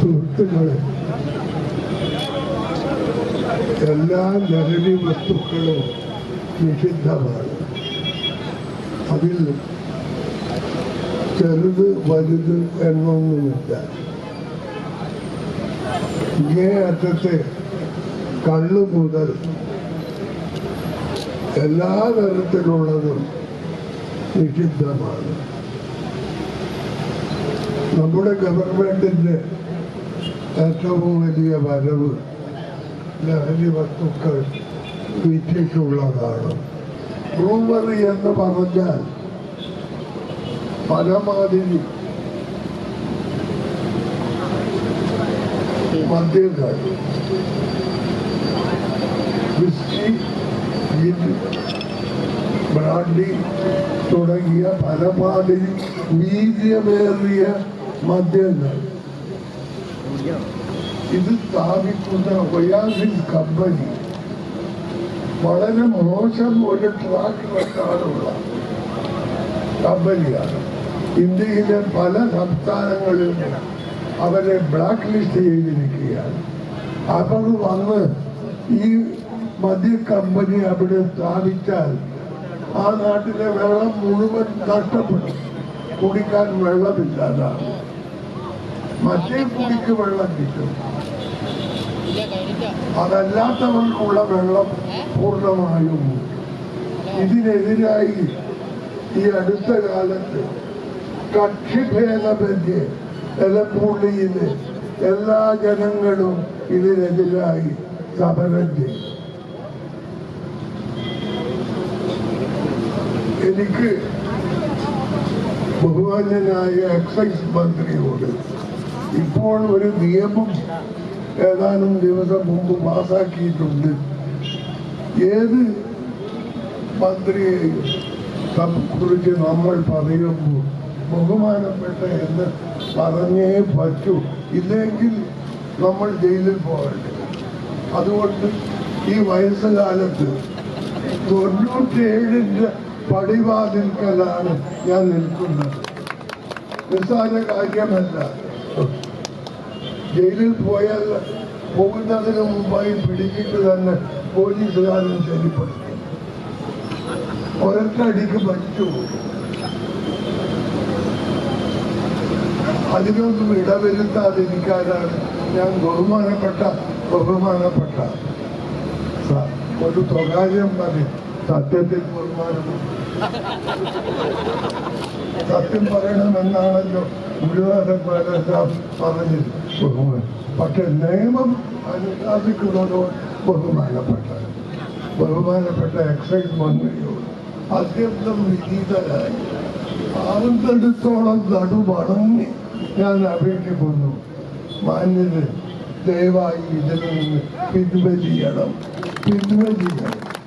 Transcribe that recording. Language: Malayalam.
സുഹൃത്തുക്കളെ എല്ലാ ലഹരി വസ്തുക്കളും നിഷിദ്ധമാണ് അതിൽ ചെറുത് വലുത് എന്നൊന്നുമില്ല. ഇങ്ങേ അറ്റത്തെ കള്ളു മുതൽ എല്ലാ തരത്തിലുള്ളതും നിഷിദ്ധമാണ് നമ്മുടെ ഗവൺമെന്റിന്റെ ഏറ്റവും വലിയ വരവ് ലഹരി വസ്തുക്കൾ വിറ്റിട്ടുള്ളതാണ് ബ്രൂവറി എന്ന് പറഞ്ഞാൽ പരമാവധി മദ്യങ്ങൾ വിസ്കി ബ്രാഡി തുടങ്ങിയ പരമാവധി വീര്യമേറിയ മദ്യങ്ങൾ. ഇത് സ്ഥാപിക്കുന്ന ഒയാസിൻ കമ്പനി വളരെ മോശം ഒരു ട്രാക്ക് റെക്കോർഡുള്ള കമ്പനിയാണ് ഇന്ത്യയിലെ പല സംസ്ഥാനങ്ങളിലും അവരെ ബ്ലാക്ക് ലിസ്റ്റ് ചെയ്തിരിക്കുകയാണ്. അവർ വന്ന് ഈ മദ്യ കമ്പനി അവിടെ സ്ഥാപിച്ചാൽ ആ നാട്ടിലെ വെള്ളം മുഴുവൻ നഷ്ടപ്പെടും. കുടിക്കാൻ വെള്ളമില്ലാതാണ് മറ്റേ കുടിക്ക് വെള്ളം കിട്ടും. അതല്ലാത്തവർക്കുള്ള വെള്ളം പൂർണമായും ഇതിനെതിരായി ഈ അടുത്ത കാലത്ത് കക്ഷിഭേദമന്യേ എലപ്പുള്ളിയിലെ എല്ലാ ജനങ്ങളും ഇതിനെതിരായി സമരം ചെയ്തു എനിക്ക് ബഹുമാന്യനായ എക്സൈസ് മന്ത്രിയോട് ഇപ്പോൾ ഒരു നിയമം ഏതാനും ദിവസം മുമ്പ് പാസാക്കിയിട്ടുണ്ട്. ഏത് മന്ത്രിയെയും കുറിച്ച് നമ്മൾ പറയുമ്പോൾ ബഹുമാനപ്പെട്ട എന്ന് പറഞ്ഞേ പറ്റൂ. ഇല്ലെങ്കിൽ നമ്മൾ ജയിലിൽ പോകട്ടെ അതുകൊണ്ട് ഈ വയസ്സുകാലത്ത് തൊണ്ണൂറ്റേഴിന്റെ പടിവാതിൽക്കലാണ് ഞാൻ നിൽക്കുന്നത്. നിസ്സാര കാര്യമല്ല. ജയിലിൽ പോയാൽ പോകുന്നതിന് മുമ്പായി പിടിച്ചിട്ട് തന്നെ പോലീസുകാരൻ ശരിപ്പെടുത്തി ഒരൊറ്റടിക്ക് പോകും അതിനൊന്നും ഇടവരുത്താതിരിക്കാനാണ് ഞാൻ ബഹുമാനപ്പെട്ട ബഹുമാനപ്പെട്ട. ഒരു സ്വകാര്യം മതി സത്യത്തിൽ ബഹുമാനം. സത്യം പറയണമെന്നാണല്ലോ. പറഞ്ഞത് ബഹുമാനം പക്ഷെ നിയമം അനുശാസിക്കുന്നതോ ബഹുമാനപ്പെട്ട ബഹുമാനപ്പെട്ട എക്സൈസ് മന്ത്രിയോട് അത്യന്തം വിജീതരായി ആനന്ദത്തോളം നടുമടങ്ങി ഞാൻ അപേക്ഷിക്കുന്നു മാന്യന് ദയവായി ഇതിൽ നിന്ന് പിൻവലിയണം പിൻവലിയണം